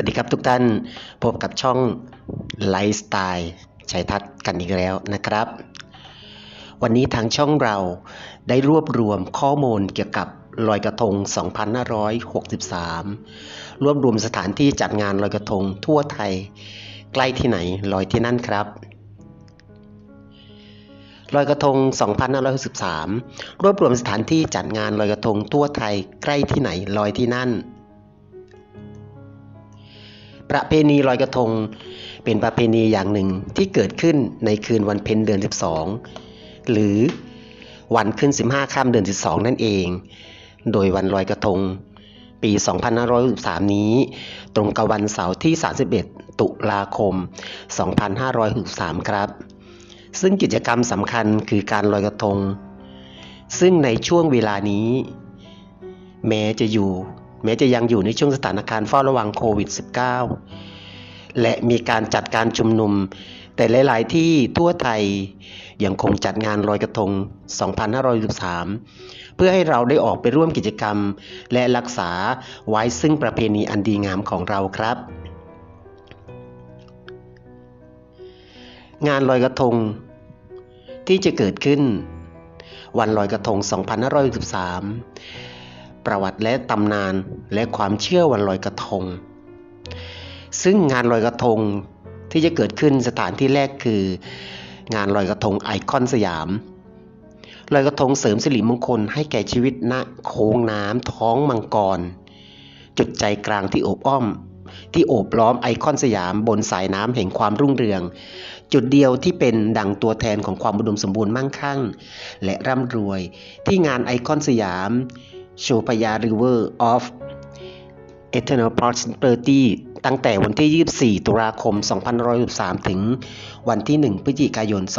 วัสดีครับทุกท่าน พบกับช่องไลฟ์สไตล์ชัยทัศน์กันอีกแล้วนะครับ วันนี้ทางช่องเราได้รวบรวมข้อมูลเกี่ยวกับลอยกระทง 2563 รวบรวมสถานที่จัดงานลอยกระทงทั่วไทย ใกล้ที่ไหนลอยที่นั่นครับลอยกระทง 2563 รวบรวมสถานที่จัดงานลอยกระทงทั่วไทยใกล้ที่ไหนลอยที่นั่น ประเพณีลอยกระทง เป็นประเพณีอย่างหนึ่งที่เกิดขึ้นในคืนวันเพ็ญเดือน 12 หรือวันขึ้น 15ค่ำเดือน 12 นั่นเอง โดยวันลอยกระทง ปี 2563 นี้ ตรงกับวันเสาร์ที่ 31 ตุลาคม 2563 ครับ ซึ่งกิจกรรมสำคัญคือการลอยกระทง ซึ่งในช่วงเวลานี้ แม้จะอยู่ แม้จะยังอยู่ในช่วงสถานการณ์เฝ้าระวังโควิด -19 และมีการจัดการชุมนุม แต่หลาย ๆ ที่ทั่วไทยยังคงจัดงานลอยกระทง 2563 เพื่อให้เราได้ออกไปร่วมกิจกรรม และรักษาไว้ซึ่งประเพณีอันดีงามของเราครับ งานลอยกระทง ที่จะเกิดขึ้นวันลอยกระทง 2563 ประวัติและตำนานและความเชื่อวันลอยกระทง ซึ่งงานลอยกระทงที่จะเกิดขึ้นสถานที่แรกคือ งานลอยกระทงไอคอนสยามลอยกระทงเสริมสิริมงคลให้แก่ชีวิตณโค้งน้ำท้องมังกร จุดใจกลางที่โอบอ้อม ที่โอบล้อมไอคอนสยามบนสายน้ำแห่งความรุ่งเรือง จุดเดียวที่เป็นดังตัวแทนของความอุดมสมบูรณ์มั่งคั่ง และร่ำรวยที่งานไอคอนสยาม โชพยา River of Eternal Prosperity ตั้งแต่วันที่ 24 ตุลาคม 2563 ถึงวันที่ 1 พฤศจิกายน 2563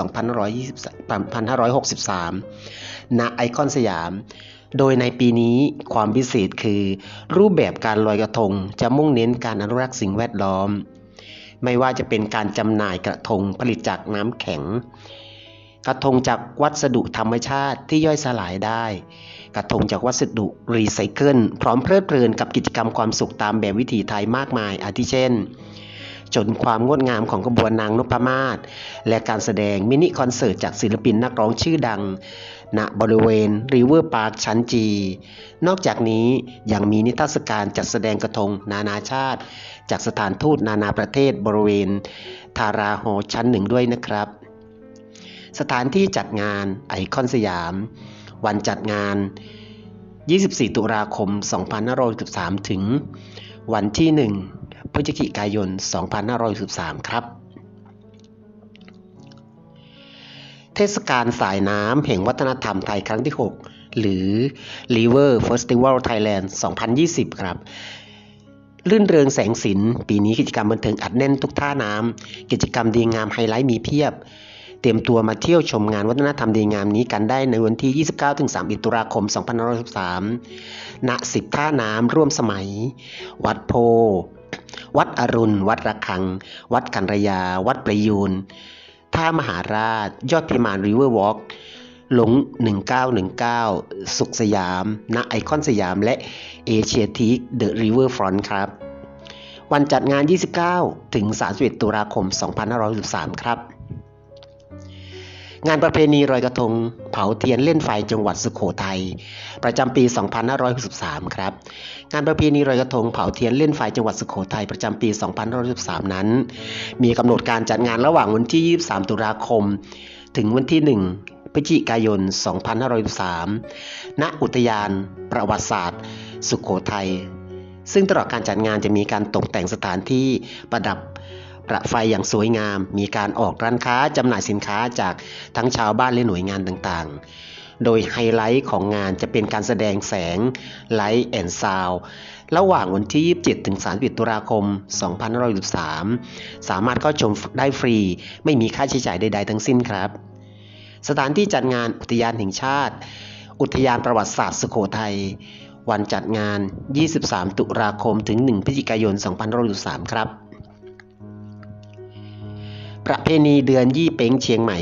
ณ ไอคอนสยาม โดยในปีนี้ความพิเศษคือ รูปแบบการลอยกระทงจะมุ่งเน้นการอนุรักษ์สิ่งแวดล้อม ไม่ว่าจะเป็นการจำหน่ายกระทงผลิตจากน้ำแข็ง กระทงจากวัสดุธรรมชาติที่ย่อยสลายได้ กระทงจากวัสดุรีไซเคิลพร้อมเพลิดเพลินกับกิจกรรมความสุขตามแบบวิถีไทยมากมายอาทิเช่น จนความงดงามของกระบวนนางนพมาศและการแสดงมินิคอนเสิร์ตจากศิลปินนักร้องชื่อดัง ณบริเวณริเวอร์พาร์คชั้นจี นอกจากนี้ยังมีนิทรรศการจัดแสดงกระทงนานาชาติ จากสถานทูตนานาประเทศบริเวณ ทาราโฮชั้นหนึ่งด้วยนะครับสถานที่จัดงานไอคอนสยาม วันจัดงาน 24 ตุลาคม 2563 ถึงวันที่ 1 พฤศจิกายน 2563 ครับ เทศกาลสายน้ำแห่งวัฒนธรรมไทยครั้งที่ 6 หรือ River Festival Thailand 2020 ครับลื่นเริงแสงสินปีนี้กิจกรรมบันเทิงอัดแน่นทุกท่าน้ำกิจกรรมดีงามไฮไลท์มีเพียบ เตรียมตัวมาเที่ยวชมงานวัฒนธรรมดีงามนี้กันได้ในวันที่ 29-31 ตุลาคม 2563ณ10ท่าน้ำร่วมสมัย วัดโพ วัดอรุณ วัดระฆัง วัดกันรยา วัดประยูน ท่ามหาราช ยอดพิมานริเวอร์วอล์กหลง 1919 สุขสยาม ณ ไอคอนสยาม และเอเชียทีคเดอะริเวอร์ฟรอนต์ครับ วันจัดงาน 29 ถึง 31 ตุลาคม 2563 ครับ งานประเพณีลอยกระทง เผาเทียนเล่นไฟจังหวัดสุโขทัยประจำปี 2563 ครับ งานประเพณีลอยกระทงเผาเทียนเล่นไฟจังหวัดสุโขทัยประจำปี 2563 นั้น มีกำหนดการจัดงานระหว่างวันที่ 23 ตุลาคม ถึงวันที่ 1พฤศจิกายน 2563 ณ อุทยานประวัติศาสตร์ สุโขทัยซึ่งตลอดการจัดงานจะมีการตกแต่งสถานที่ประดับ ประไฟอย่างสวยงาม มีการออกร้านค้าจำหน่ายสินค้าจากทั้งชาวบ้านและหน่วยงานต่างๆ โดยไฮไลท์ของงานจะเป็นการแสดงแสงไลท์แอนด์ซาวระหว่างวันที่ 27 ถึง 31 ตุลาคม 2563 สามารถเข้าชมได้ฟรี ไม่มีค่าใช้จ่ายใด ๆ ทั้งสิ้นครับ สถานที่จัดงานอุทยานแห่งชาติ อุทยานประวัติศาสตร์สุโขทัย วันจัดงาน 23 ตุลาคม ถึง 1 พฤศจิกายน 2563 ครับ ประเพณีเดือนยี่เป้งเชียงใหม่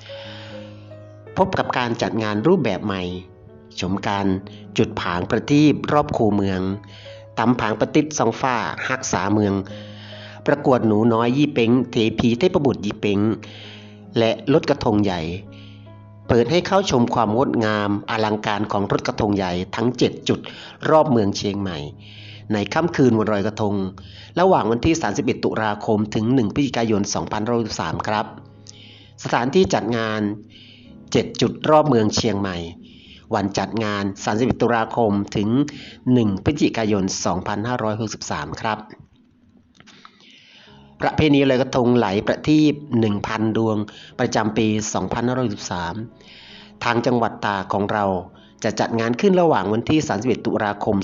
2563 พบกับการจัดงานรูปแบบใหม่ ชมการจุดผางประทีปรอบคูเมืองตำผางประติดสองฟ้าฮักษาเมือง ประกวดหนูน้อยยี่เป้งเทพีเทพบุตรยี่เป้งและรถกระทงใหญ่ เปิดให้เข้าชมความงดงามอลังการของรถกระทงใหญ่ทั้ง 7 จุดรอบเมืองเชียงใหม่ ในค่ำคืนวันลอยกระทง ระหว่างวันที่ 31 ตุลาคมถึง 1 พฤศจิกายน 2563 ครับ สถานที่จัดงาน 7 จุดรอบเมืองเชียงใหม่ วันจัดงาน 31 ตุลาคมถึง 1 พฤศจิกายน 2563 ครับ ประเพณีลอยกระทงไหลประทีป1,000 ดวงประจำปี 2563 ทางจังหวัดตาของเรา จะจัดงานขึ้นระหว่างวันที่ 31 ตุลาคม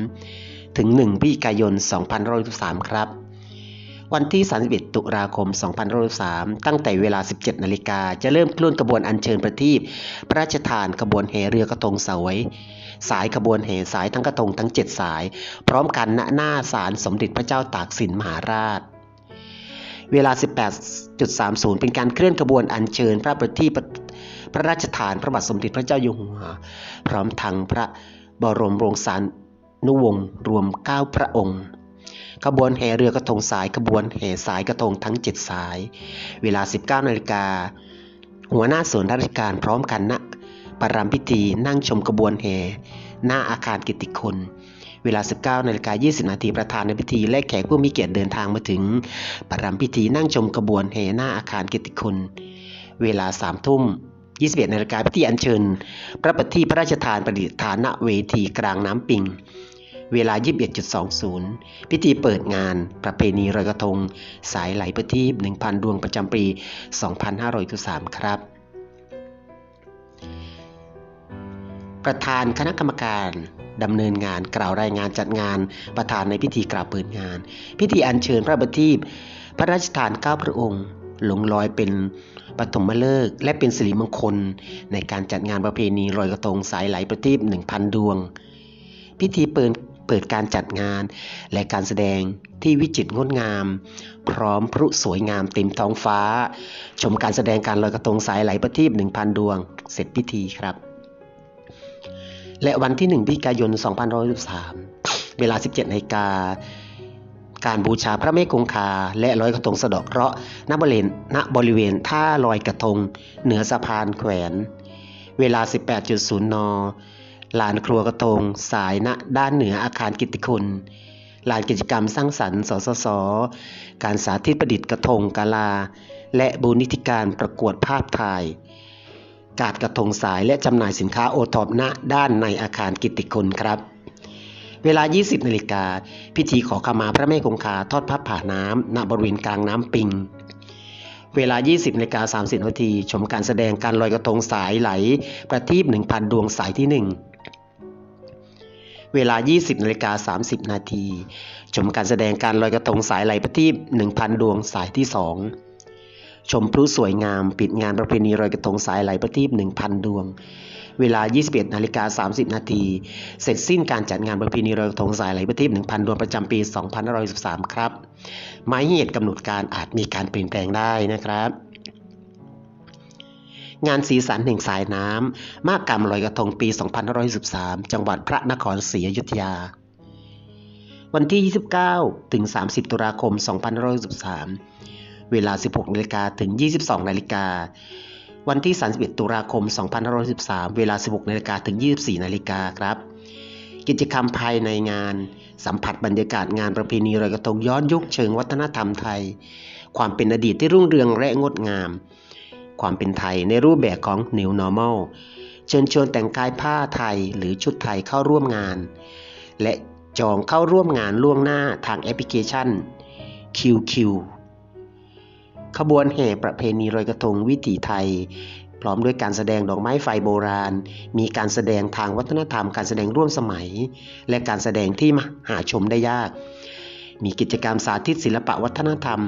2563 ถึง 1 พฤศจิกายน 2563 ครับ วันที่ 31 ตุลาคม 2563 ตั้งแต่เวลา 17 นาฬิกา จะเริ่มเคลื่อนกระบวนอัญเชิญประทีปพระราชทานขบวนแห่เรือกระทงเสวย สายขบวนแห่สายทั้งกระทงทั้ง 7 สาย พร้อมกันณหน้าศาลสมเด็จพระเจ้าตากสินมหาราชเวลา 18.30 เป็นการเคลื่อนขบวนอัญเชิญพระประทีป พระราชทานพระบาทสมเด็จพระเจ้าอยู่หัว พร้อมทั้งพระบรมโรงสารนุวงศ์รวม 9 พระองค์ ขบวนแห่เรือกระทงสายขบวนแห่สายกระทงทั้ง 7 สาย เวลา 19นาฬิกาหัวหน้าส่วนราชการพร้อมกันณประรำพิธีนั่งชมขบวนแห่หน้าอาคารกิตติคุณเวลา 19นาฬิกา20นาทีประธานในพิธีและแขกผู้มีเกียรติเดินทางมาถึง ประรำพิธีนั่งชมขบวนแห่หน้าอาคารกิตติคุณ เวลา3ทุ่ม 21นาฬิกาพิธีอัญเชิญ พระประทีปพระราชทานประดิษฐานณเวทีกลางน้ำปิง เวลา 21.20 พิธีเปิดงานประเพณีลอยกระทง สายไหลประทีป1,000 ดวงประจำปี 2563 ครับ ประธานคณะกรรมการดำเนินงานกล่าวรายงานจัดงานประธานในพิธีกล่าวเปิดงาน พิธีอัญเชิญพระประทีพระราชทานเก้าพระองค์ หลงลอยเป็นปฐมฤกษ์และเป็นสิริมงคล ในการจัดงานประเพณีลอยกระทงสายไหลประทีป1,000 ดวง พิธีเปิดเปิดการจัดงานและการแสดงที่วิจิตรงดงาม พร้อมพลุสวยงามเต็มท้องฟ้า ชมการแสดงการลอยกระทงสายไหลประทีป1,000 ดวง เสร็จพิธีครับ และวันที่1พฤศจิกายน2563เวลา 17นาฬิกา การบูชาพระเมฆคงคา และลอยกระทงสะดาะเคราะห์ณบริเวณณบริเวณท่าลอยกระทง เหนือสะพานแขวน เวลา 18.0 น ลานครัวกระทง สายณด้านเหนืออาคารกิตติคุณ ลานกิจกรรมสร้างสรรค์สสส การสาธิตประดิษฐ์กระทงกาลา และบูรณิธิการประกวดภาพถ่าย การกระทงสายและจำหน่ายสินค้าโอทอปณด้านในอาคารกิตติคุณครับ เวลา 20 นาฬิกา พิธีขอขมาพระแม่คงคาทอดพับผ่าน้ำณบริเวณกลางน้ำปิง เวลา 20นาฬิกา30นาทีชมการแสดงการลอยกระทงสายไหล ประทีป1,000 ดวงสายที่ 1เวลา 20นาฬิกา30 นาที ชมการแสดงการลอยกระทงสายไหลประทีป1,000 ดวงสายที่ 2 ชมพลุสวยงาม ปิดงานประเพณีลอยกระทงสายไหลประทีป1,000 ดวง เวลา 21นาฬิกา30 นาที เสร็จสิ้นการจัดงานประเพณีลอยกระทงสายไหลประทีป1,000 ดวงประจำปี 2513 ครับ หมายเหตุกำหนดการอาจมีการเปลี่ยนแปลงได้นะครับงานสีสันแห่งสายน้ำมากกรรมลอยกระทงปี 2513 จังหวัดพระนครศรีอยุธยา วันที่ 29 ถึง 30 ตุลาคม 2513 เวลา 16นาฬิกาถึง 22นาฬิกา วันที่ 31 ตุลาคม 2513 เวลา 16นาฬิกาถึง 24นาฬิกาครับ กิจกรรมภายในงาน สัมผัสบรรยากาศงานประเพณีลอยกระทงย้อนยุคเชิงวัฒนธรรมไทย ความเป็นอดีตที่รุ่งเรืองและงดงาม ความเป็นไทยในรูปแบบของ New Normal เชิญชวนแต่งกายผ้าไทยหรือชุดไทยเข้าร่วมงาน และจองเข้าร่วมงานล่วงหน้าทางแอปพลิเคชัน QQ ขบวนแห่ประเพณีลอยกระทงวิถีไทย พร้อมด้วยการแสดงดอกไม้ไฟโบราณ มีการแสดงทางวัฒนธรรม การแสดงร่วมสมัย และการแสดงที่หาชมได้ยาก มีกิจกรรมสาธิตศิลปะวัฒนธรรม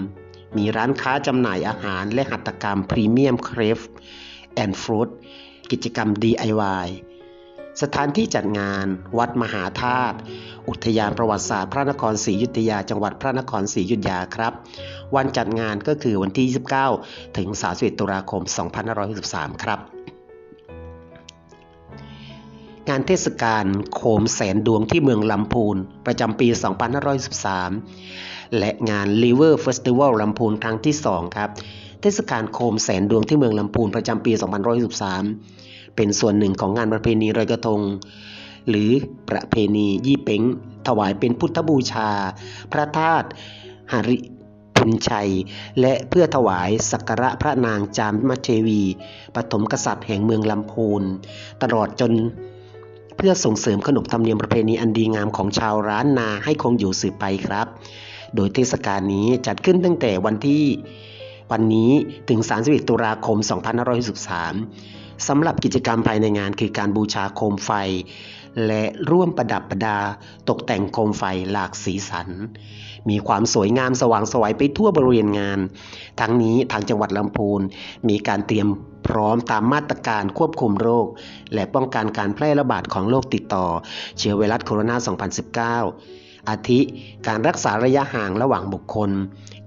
มีร้านค้าจำหน่ายอาหาร และหัตถกรรมพรีเมียมเครฟแอนด์ฟรุตกิจกรรม DIY สถานที่จัดงาน วัดมหาธาตุ อุทยานประวัติศาสตร์พระนครศรีอยุธยา จังหวัดพระนครศรีอยุธยาครับ วันจัดงานก็คือวันที่ 29 ถึง 31 ตุลาคม 2563 ครับ งานเทศกาลโคมแสนดวงที่เมืองลำพูน ประจำปี 2513 และงาน River Festival ลำพูนครั้งที่ 2 ครับ เทศกาลโคมแสนดวงที่เมืองลำพูนประจำปี 2513 เป็นส่วนหนึ่งของงานประเพณีลอยกระทง หรือประเพณียี่เป้งถวายเป็นพุทธบูชา พระธาตุหริพุนชัย และเพื่อถวายสักการะพระนางจามมเทวี ปฐมกษัตริย์แห่งเมืองลำพูน ตลอดจนเพื่อส่งเสริมขนบธรรมเนียมประเพณีอันดีงามของชาวร้านนาให้คงอยู่สืบไปครับ โดยเทศกาลนี้จัดขึ้นตั้งแต่วันที่วันนี้ถึง 31 ตุลาคม 2563 สำหรับกิจกรรมภายในงานคือการบูชาโคมไฟ และร่วมประดับประดา ตกแต่งโคมไฟหลากสีสัน มีความสวยงามสว่างสวยไปทั่วบริเวณงาน ทั้งนี้ทางจังหวัดลำพูนมีการเตรียมพร้อมตามมาตรการควบคุมโรค และป้องกันการแพร่ระบาดของโรคติดต่อ เชื้อไวรัสโคโรนา 2019 อาทิ การรักษาระยะห่างระหว่างบุคคล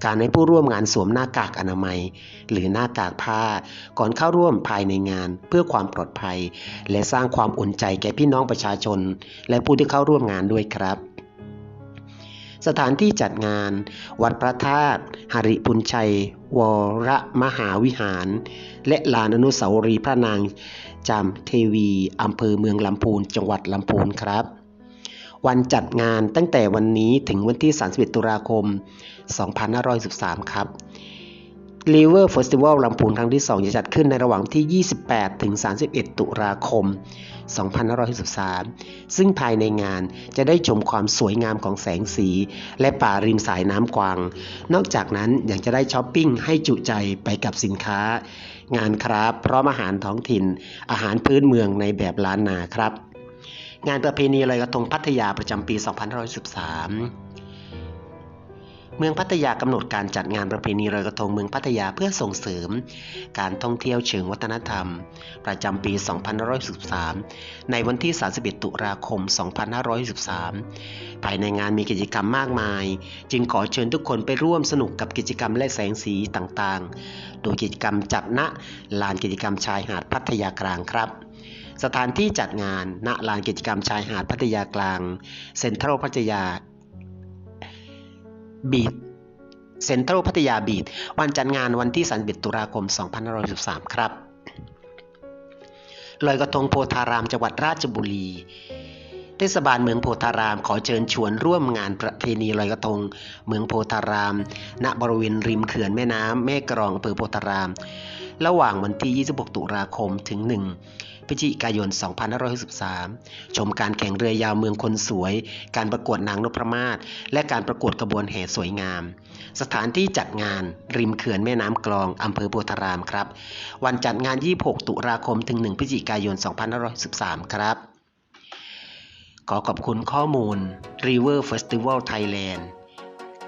การให้ผู้ร่วมงานสวมหน้ากากอนามัย หรือหน้ากากผ้า ก่อนเข้าร่วมภายในงานเพื่อความปลอดภัย และสร้างความอุ่นใจแก่พี่น้องประชาชน และผู้ที่เข้าร่วมงานด้วยครับสถานที่จัดงาน วัดพระธาตุหริพุนชัย วรมหาวิหาร และลานอนุสาวรีย์พระนางจามเทวี อำเภอเมืองลำพูน จังหวัดลำพูนครับ วันจัดงานตั้งแต่วันนี้ถึงวันที่ 31 ตุลาคม 2513 ครับ River Festival ลำพูนครั้งที่ 2 จะจัดขึ้นในระหว่างที่ 28 ถึง 31 ตุลาคม 2513 ซึ่งภายในงานจะได้ชมความสวยงามของแสงสี และป่าริมสายน้ำกวาง นอกจากนั้นยังจะได้ช้อปปิ้งให้จุใจไปกับสินค้า งานครับพร้อมอาหารท้องถิ่น อาหารพื้นเมืองในแบบล้านนาครับ งานประเพณีลอยกระทงพัทยาประจำปี 2513 เมืองพัทยากำหนดการจัดงานประเพณีลอยกระทงเมืองพัทยาเพื่อส่งเสริม การท่องเที่ยวเชิงวัฒนธรรม ประจำปี 2513 ในวันที่ 31 ตุลาคม 2513 ภายในงานมีกิจกรรมมากมาย จึงขอเชิญทุกคนไปร่วมสนุกกับกิจกรรมและแสงสีต่างๆ โดยกิจกรรมจัดณลานกิจกรรมชายหาดพัทยากลางครับ สถานที่จัดงาน ณ ลานกิจกรรมชายหาดพัทยากลาง เซ็นทรัลพัทยาบีดเซ็นทรัลพัทยาบีดวันจัดงานวันที่31ตุลาคม 2513ครับลอยกระทงโพธารามจังหวัดราชบุรีเทศบาลเมืองโพธารามขอเชิญชวนร่วมงานประเพณีลอยกระทง เมืองโพธาราม ณ บริเวณริมเขื่อนแม่น้ำแม่กรองอำเภอโพธาราม ระหว่างวันที่ 26 ตุลาคมถึง 1 พฤศจิกายน 2563 ชมการแข่งเรือยาวเมืองคนสวย การประกวดนางนพมาศ และการประกวดกระบวนแห่สวยงาม สถานที่จัดงานริมเขื่อนแม่น้ำกลองอำเภอโพธารามครับ วันจัดงาน 26 ตุลาคม ถึง 1 พฤศจิกายน 2513ครับ ขอขอบคุณข้อมูล River Festival Thailand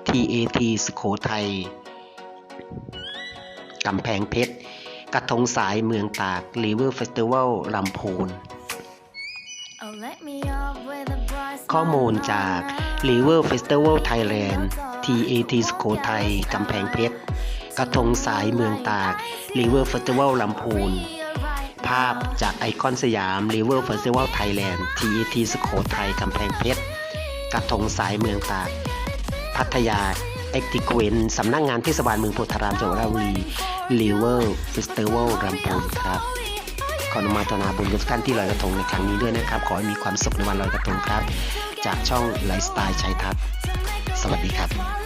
TAT สุโขทัยกำแพงเพชร กระทงสายเมืองตาก River Festival ลำพูนข้อมูลจาก River Festival Thailand TAT สุโขทัยกำแพงเพชร กระทงสายเมืองตาก River Festival ลำพูน ภาพจากไอคอนสยาม River Festival Thailand TAT สุโขทัยกำแพงเพชร กระทงสายเมืองตาก พัทยาเอ็กติเกวนสำนักงงานเทศบาลเมืองโพธารามจังหวัดราชบุรี ลิเวอร์เฟสติวัลรำพูนครับ ขออนุโมทนาบุญกับทุกท่านที่ลอยกระทงในครั้งนี้ด้วยนะครับ ขอให้มีความสุขในวันลอยกระทงครับ จากช่องไลฟ์สไตล์ชัยทัศน์สวัสดีครับ